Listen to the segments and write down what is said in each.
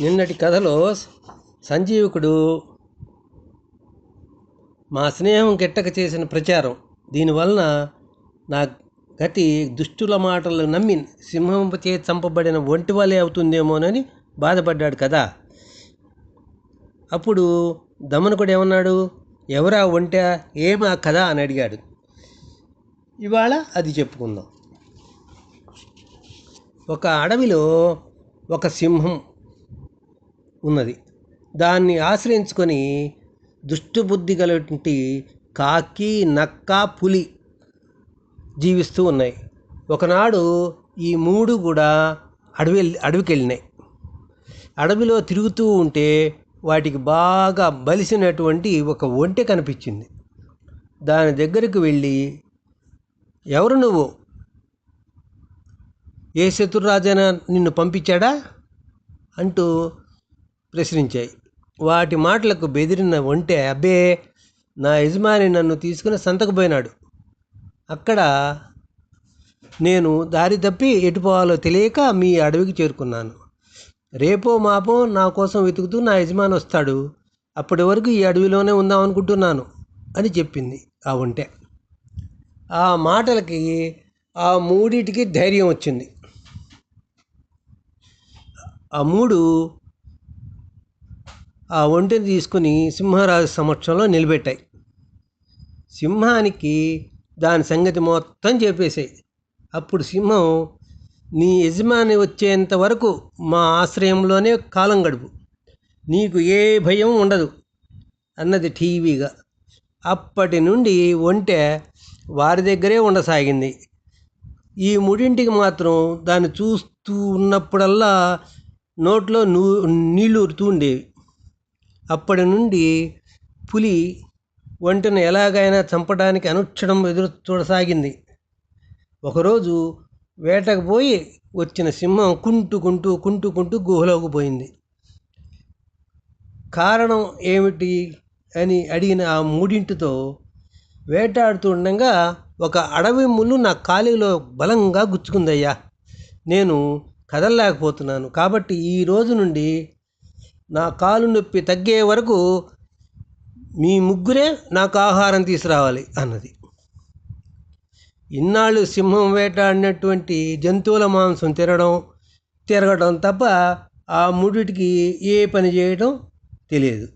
నిన్నటి కథలో సంజీవకుడు మా స్నేహం గిట్టక చేసిన ప్రచారం. దీనివలన నా గతి దుష్టుల మాటలు నమ్మి సింహం చే చంపబడిన ఒంటి వలె అవుతుందేమోనని బాధపడ్డాడు కదా. అప్పుడు దమనకుడు ఏమన్నాడు? ఎవరా ఒంట? ఏమా కథ? అని అడిగాడు. ఇవాళ అది చెప్పుకుందాం. ఒక అడవిలో ఒక సింహం ఉన్నది. దాన్ని ఆశ్రయించుకొని దుష్టబుద్ధి గలటువంటి కాకి నక్క పులి జీవిస్తూ ఉన్నాయి. ఒకనాడు ఈ మూడు కూడా అడవి అడవికి వెళ్ళినాయి అడవిలో తిరుగుతూ ఉంటే వాటికి బాగా బలిసినటువంటి ఒక ఒంటె కనిపించింది. దాని దగ్గరికి వెళ్ళి ఎవరు నువ్వు? ఏ శత్రురాజైనా నిన్ను పంపించాడా? అంటూ ప్రశ్నించాయి. వాటి మాటలకు బెదిరిన ఒంటె అబ్బే నా యజమాని నన్ను తీసుకుని సంతకుపోయినాడు అక్కడ నేను దారి తప్పి ఎటుపోవాలో తెలియక మీ అడవికి చేరుకున్నాను. రేపో మాపో నా కోసం వెతుకుతూ నా యజమాని వస్తాడు. అప్పటి వరకు ఈ అడవిలోనే ఉందాం అనుకుంటున్నాను అని చెప్పింది ఆ ఒంటె. ఆ మాటలకి ఆ మూడిటికి ధైర్యం వచ్చింది. ఆ మూడు ఆ ఒంటిని తీసుకుని సింహరాజు సమక్షంలో నిలబెట్టాయి. సింహానికి దాని సంగతి మొత్తం చెప్పేశాయి. అప్పుడు సింహం నీ యజమాని వచ్చేంత వరకు మా ఆశ్రయంలోనే కాలం గడుపు. నీకు ఏ భయం ఉండదు అన్నది టీవీగా. అప్పటి నుండి ఒంటె వారి దగ్గరే ఉండసాగింది. ఈ మూడింటికి మాత్రం దాన్ని చూస్తూ ఉన్నప్పుడల్లా నోట్లో నూ నీళ్ళు ఉరుతూ ఉండేవి. అప్పటి నుండి పులి ఒంటెను ఎలాగైనా చంపడానికి అనుక్షణం ఎదురు చూడసాగింది. ఒకరోజు వేటకు పోయి వచ్చిన సింహం కుంటుకుంటూ కుంటుకుంటూ గుహలోకి పోయింది. కారణం ఏమిటి అని అడిగిన ఆ మూడింటితో వేటాడుతుండగా ఒక అడవి ముళ్ళు నా కాలిలో బలంగా గుచ్చుకుందయ్యా. నేను కదలలేకపోతున్నాను. కాబట్టి ఈ రోజు నుండి నా కాలు నొప్పి తగ్గే వరకు మీ ముగ్గురే నాకు ఆహారం తీసుకురావాలి అన్నది. ఇన్నాళ్ళు సింహం వేటాడినటువంటి జంతువుల మాంసం తినడం తిరగడం తప్ప ఆ మూడిటికి ఏ పని చేయడం తెలియదు.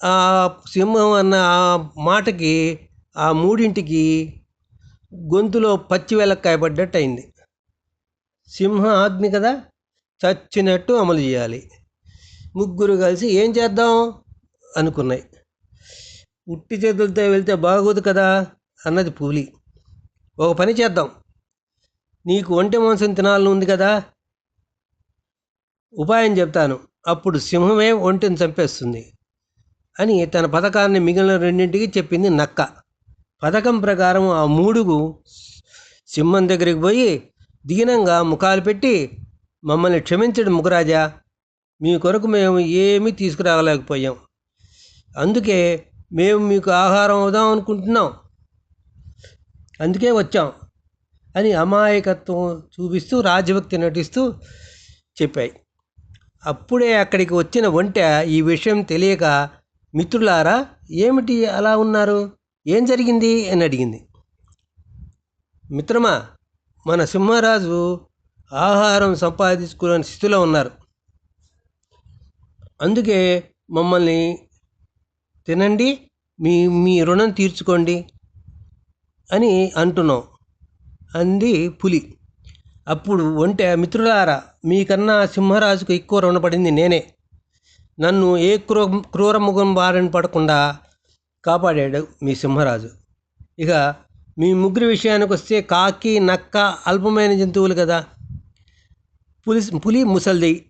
ఆ సింహం అన్న ఆ మాటకి ఆ మూడింటికి గొంతులో పచ్చి వెలక్కాయ పడ్డట్టు అయింది సింహ ఆజ్ఞ కదా చచ్చినట్టు అమలు చేయాలి. ముగ్గురు కలిసి ఏం చేద్దాం? అనుకున్నాయి. ఉట్టి చేతులతో వెళ్తే బాగోదు కదా అన్నది పులి. ఒక పని చేద్దాం. నీకు ఒంటి మాంసం తినాలని ఉంది కదా? ఉపాయం చెప్తాను. అప్పుడు సింహమే ఒంటిని చంపేస్తుంది అని తన పథకాన్ని మిగిలిన రెండింటికి చెప్పింది నక్క. పథకం ప్రకారం ఆ మూడుగు సింహం దగ్గరికి పోయి దీనంగా ముఖాలు పెట్టి మమ్మల్ని క్షమించడు ముఖరాజా. మీ కొరకు మేము ఏమీ తీసుకురాగలేకపోయాం అందుకే మేము మీకు ఆహారం అవుదాం అనుకుంటున్నాం. అందుకే వచ్చాం అని అమాయకత్వం చూపిస్తూ రాజభక్తి నటిస్తూ చెప్పాయి. అప్పుడే అక్కడికి వచ్చిన వంట ఈ విషయం తెలియక మిత్రులారా ఏమిటి అలా ఉన్నారు? ఏం జరిగింది? అని అడిగింది. మిత్రమా మన సింహరాజు ఆహారం సంపాదించుకునే స్థితిలో ఉన్నారు. అందుకే మమ్మల్ని తినండి మీ మీ రుణం తీర్చుకోండి అని అంటున్నాం. అంది పులి. అప్పుడు ఒంటె మిత్రులారా మీకన్నా సింహరాజుకు ఎక్కువ రుణపడింది నేనే. నన్ను ఏ క్రూ క్రూరముఖం బారిన పడకుండా కాపాడాడు మీ సింహరాజు. ఇక మీ ముగ్గురి విషయానికి వస్తే కాకి నక్క అల్పమైన జంతువులు కదా. పులి పులి ముసల్ది.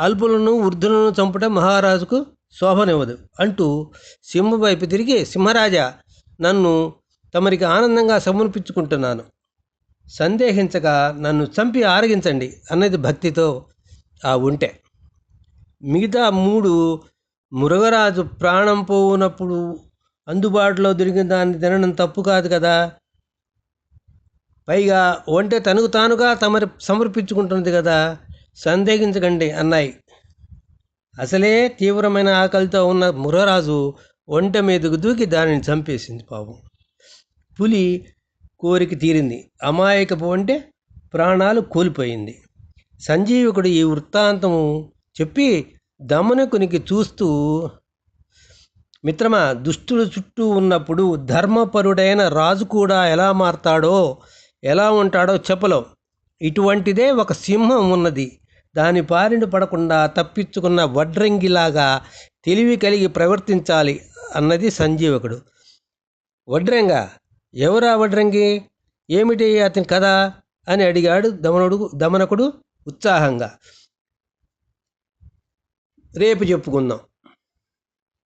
అల్పులను వృద్ధులను చంపడం మహారాజుకు శోభనివ్వదు. అంటూ సింహ వైపు తిరిగి సింహరాజా నన్ను తమరికి ఆనందంగా సమర్పించుకుంటున్నాను. సందేహించగా నన్ను చంపి ఆరగించండి అన్నది భక్తితో ఆ ఉంటే మిగతా మూడు మురుగరాజు ప్రాణం పోవునప్పుడు అందుబాటులో దొరికిన దాన్ని తినడం తప్పు కాదు కదా. పైగా వంట తనకు తానుగా తమరి సమర్పించుకుంటుంది కదా. సందేహించకండి అన్నాయి. అసలే తీవ్రమైన ఆకలితో ఉన్న మురరాజు ఒంట మీదకు దూకి దానిని చంపేసింది పాపం. పులి కోరిక తీరింది. అమాయకపు ఒంటె ప్రాణాలు కోల్పోయింది. సంజీవకుడు ఈ వృత్తాంతము చెప్పి దమనకునికి చూస్తూ మిత్రమా దుష్టుల చుట్టూ ఉన్నప్పుడు ధర్మపరుడైన రాజు కూడా ఎలా మారతాడో ఎలా ఉంటాడో చెప్పలేం. ఇటువంటిదే ఒక సింహం ఉన్నది. దాని బారిన పడకుండా తప్పించుకున్న వడ్రంగిలాగా తెలివి కలిగి ప్రవర్తించాలి అన్నది సంజీవకుడు. వడ్రంగ ఎవరా వడ్రంగి? ఏమిటి అతని కథ? అని అడిగాడు దమనుడు దమనకుడు ఉత్సాహంగా. రేపు చెప్పుకుందాం.